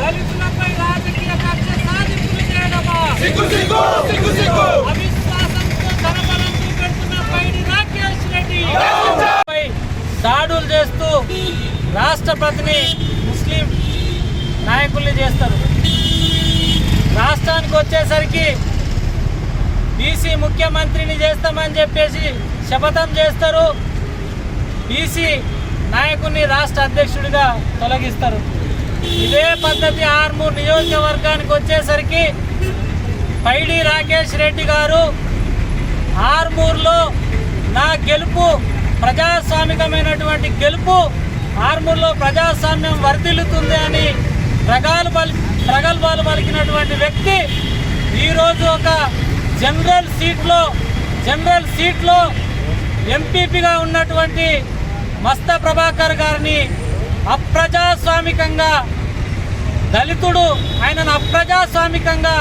దళితులపై రాజకీయ కక్ష సాధింపులు చేయడమా? అవిశ్వాసంతో పైడి రాకేష్ రెడ్డి. దాడులు చేస్తూ రాష్ట్రపతిని ముస్లిం నాయకుల్ని చేస్తారు. రాష్ట్రానికి వచ్చేసరికి బీసీ ముఖ్యమంత్రిని చేస్తామని చెప్పేసి శపథం చేస్తారు. బీసీ నాయకుడిని రాష్ట్ర అధ్యక్షుడిగా తొలగిస్తారు. ఇదే పద్ధతి ఆర్మూర్ నియోజకవర్గానికి వచ్చేసరికి పైడి రాకేష్ రెడ్డి గారు ఆర్మూర్లో నా గెలుపు ప్రజాస్వామికమైనటువంటి గెలుపు ఆర్మూర్లో ప్రజాస్వామ్యం వర్ధిల్లుతుంది అని ప్రగాలు పలి ప్రగల్భాలు పలికినటువంటి వ్యక్తి ఈరోజు ఒక జనరల్ సీట్లో జనరల్ సీట్లో ఎంపీపీగా ఉన్నటువంటి మస్త ప్రభాకర్ గారిని అప్రజాస్వామికంగా దళితుడు ఆయనను అప్రజాస్వామికంగా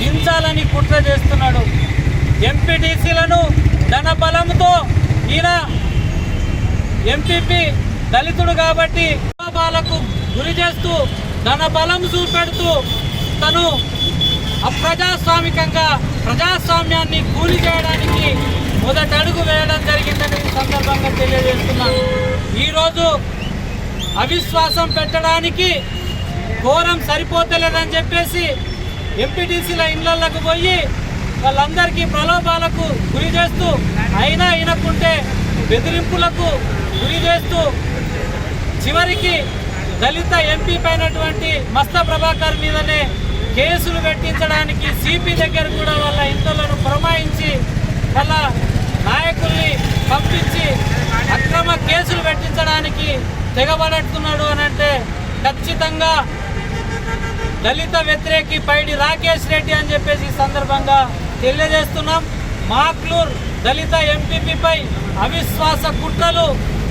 హింసాలని కుట్ర చేస్తున్నాడు. ఎంపీటీసీలను ధన బలంతో ఈయన ఎంపీపీ దళితుడు కాబట్టి ప్రలోభాలకు గురి చేస్తూ ధన బలం చూపెడుతూ తను అప్రజాస్వామికంగా ప్రజాస్వామ్యాన్ని కూలి చేయడానికి మొదటి అడుగు వేయడం జరిగిందని ఈ సందర్భంగా తెలియజేస్తున్నాను ఈరోజు అవిశ్వాసం పెట్టడానికి ఘోరం సరిపోతలేదని చెప్పేసి ఎంపీటీసీల ఇళ్ళకు పోయి వాళ్ళందరికీ ప్రలోభాలకు గురి చేస్తూ అయినా అయినకుంటే బెదిరింపులకు గురి చేస్తూ చివరికి దళిత ఎంపీ పైనటువంటి మస్త ప్రభాకర్ మీదనే కేసులు పెట్టించడానికి సిపి దగ్గర కూడా వాళ్ళ ఇంతలను పురమాయించి వాళ్ళ నాయకుల్ని పంపించి అక్రమ కేసులు పెట్టించడానికి తెగబడుతున్నాడు అని అంటే ఖచ్చితంగా దళిత వ్యతిరేకి పైడి రాకేష్ రెడ్డి అని చెప్పేసి ఈ సందర్భంగా తెలియజేస్తున్నాం. మాక్లూర్ దళిత ఎంపీపీపై అవిశ్వాస కుట్రలు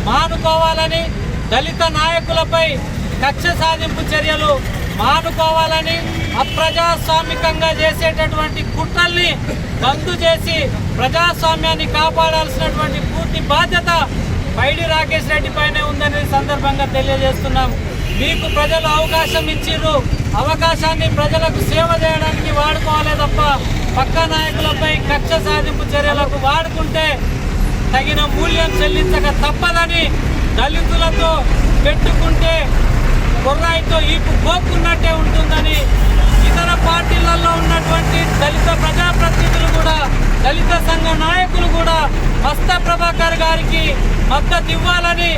మానుకోవాలని దళిత నాయకులపై కక్ష సాధింపు చర్యలు మానుకోవాలని అప్రజాస్వామికంగా చేసేటటువంటి కుట్రల్ని బంద్ చేసి ప్రజాస్వామ్యాన్ని కాపాడాల్సినటువంటి పూర్తి బాధ్యత పైడి రాకేష్ రెడ్డి పైనే ఉందని సందర్భంగా తెలియజేస్తున్నాం. మీకు ప్రజలు అవకాశం ఇచ్చిర్రు. అవకాశాన్ని ప్రజలకు సేవ చేయడానికి వాడుకోవాలి తప్ప పక్క నాయకులపై కక్ష సాధింపు చర్యలకు వాడుకుంటే తగిన మూల్యం చెల్లించక తప్పదని దళితులతో పెట్టుకుంటే కొర్రాయితో ఈపు పోక్కున్నట్టే పార్టీలలో ఉన్నటువంటి దళిత ప్రజాప్రతినిధులు కూడా దళిత సంఘ నాయకులు కూడా మస్త ప్రభాకర్ గారికి మద్దతు ఇవ్వాలని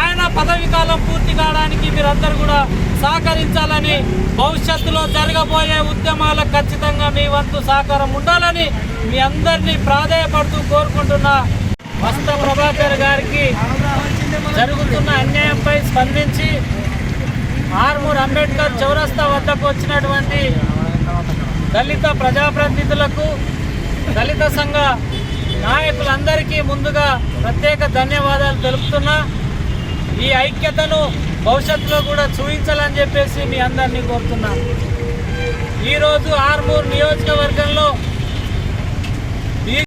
ఆయన పదవి కాలం పూర్తి కావడానికి మీరందరూ కూడా సహకరించాలని భవిష్యత్తులో జరగబోయే ఉద్యమాలకు ఖచ్చితంగా మీ వంతు సహకారం ఉండాలని మీ అందరినీ ప్రాధేయపడుతూ కోరుకుంటున్నా. మస్త ప్రభాకర్ గారికి జరుగుతున్న అన్యాయంపై స్పందించి ఆర్మూర్ అంబేద్కర్ చౌరస్తా వద్దకు వచ్చినటువంటి దళిత ప్రజాప్రతినిధులకు దళిత సంఘ నాయకులందరికీ ముందుగా ప్రత్యేక ధన్యవాదాలు తెలుపుతున్నా. ఈ ఐక్యతను భవిష్యత్తులో కూడా చూపించాలని చెప్పేసి మీ అందరినీ కోరుతున్నాను ఈరోజు ఆర్మూర్ నియోజకవర్గంలో